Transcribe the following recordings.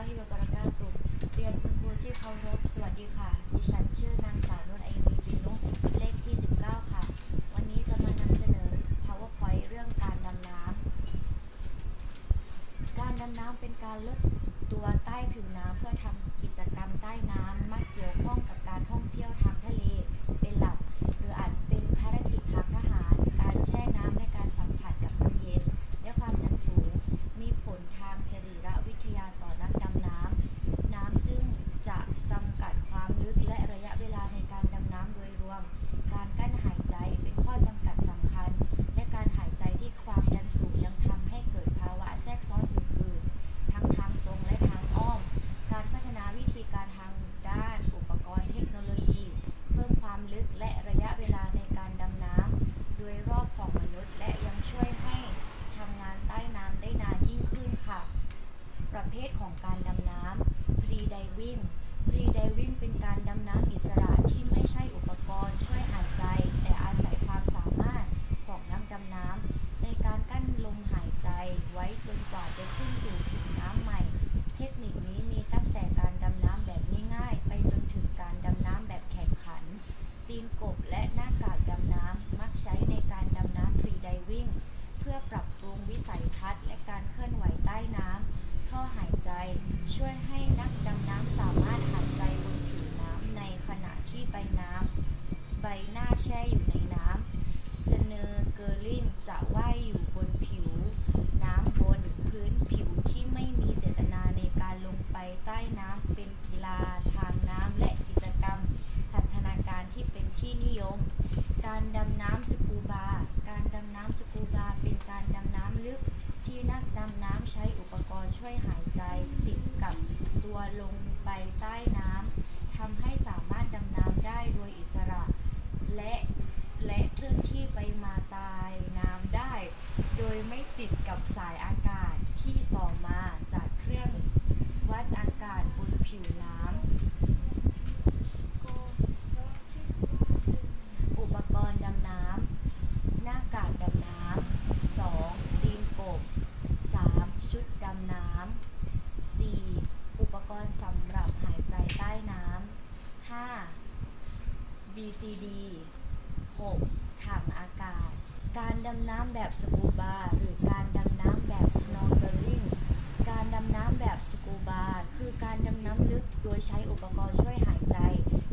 อฮิวะบารักาตุฮ์เรียนคุณครูที่เคารพสวัสดีค่ะ ดิฉันชื่อนางสาวนุ่นไอวีปินุเลขที่ 19 ค่ะ วันนี้จะมานำเสนอ powerpoint เรื่องการดำน้ำการดำน้ำเป็นการลดตัวใต้ผิวน้ำเพื่อทำกิจกรรมใต้น้ำ เภทของการดำน้ำ pre diving pre diving เป็นการดำน้ำอิสระที่ไม่ใช่อุปกรณ์ ช่วยหายใจ แต่อาศัยความสามารถของนักดำน้ำในการกั้นลมหายใจไว้จนกว่าจะขึ้นสู่ผิวน้ำใหม่ เทคนิคนี้มีตั้งแต่การดำน้ำแบบง่ายๆ ไปจนถึงการดำน้ำแบบแข่งขัน ตีนกบและหน้ากากดำน้ำมักใช้ในการดำน้ำ pre diving เพื่อปรับปรุงวิสัยทัศน์และการเคลื่อนไหวใต้น้ำ ท่อหายใจ ช่วยให้นักดำน้ำสามารถหายใจบนผิวน้ำในขณะที่ใบน้ำใบหน้าแช่อยู่ในน้ำสเนอร์เกอร์ลิงจะว่ายอยู่บนผิว น้ำบนพื้นผิวที่ไม่มีเจตนาในการลงไปใต้น้ำเป็นกีฬาทางน้ำและกิจกรรม สันทนาการที่เป็นที่นิยม การดำน้ำสกูบา การดำน้ำสกูบาเป็นการดำน้ำลึก ที่นักดำน้ำใช้อุปกรณ์ช่วยหายใจติดกับตัวลงไปใต้น้ำทำให้สามารถดำน้ำได้โดยอิสระ และและเคลื่อนที่ไปมาใตายน้ำได้ โดยไม่ติดกับสายอากาศที่ต่อมาจากเครื่องวัดอากาศบนผิวน้ำ อุปกรณ์ดำน้ำ หน้ากากดำน้ำ 2. ตีนกบ 3. ชุดดำน้ำ 4. อุปกรณ์สำหรับหายใจใต้น้ำ 5. BCD 6. ถังอากาศ การดำน้ำแบบสกูบาหรือการดำน้ำแบบ snorkeling การดำน้ำแบบสกูบา คือการดำน้ำลึกโดยใช้อุปกรณ์ช่วยหายใจ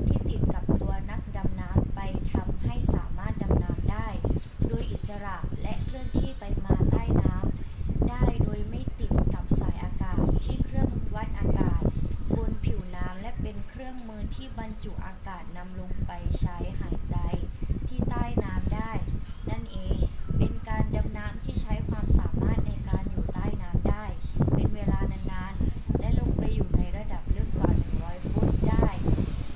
ที่ติดกับตัวนักดำน้ำไปทำให้สามารถดำน้ำได้ โดยอิสระและเคลื่อนที่ไปมาใต้น้ำได้โดยไม่ติดกับสายอากาศที่เครื่องวัดอากาศ บนผิวน้ำและเป็นเครื่องมือที่บ รจุอากาศนำลงไปใช้หายใจที่ใต้น้ำได้ นั่นเองเป็นการดำน้ำที่ใช้ความสามารถในการอยู่ใต้น้ำได้ เป็นเวลานานๆ และลงไปอยู่ในระดับลึกกว่า 100 ฟุตได้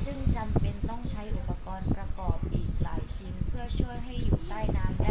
ซึ่งจำเป็นต้องใช้อุปกรณ์ประกอบอีกหลายชิ้นเพื่อช่วยให้อยู่ใต้น้ำได้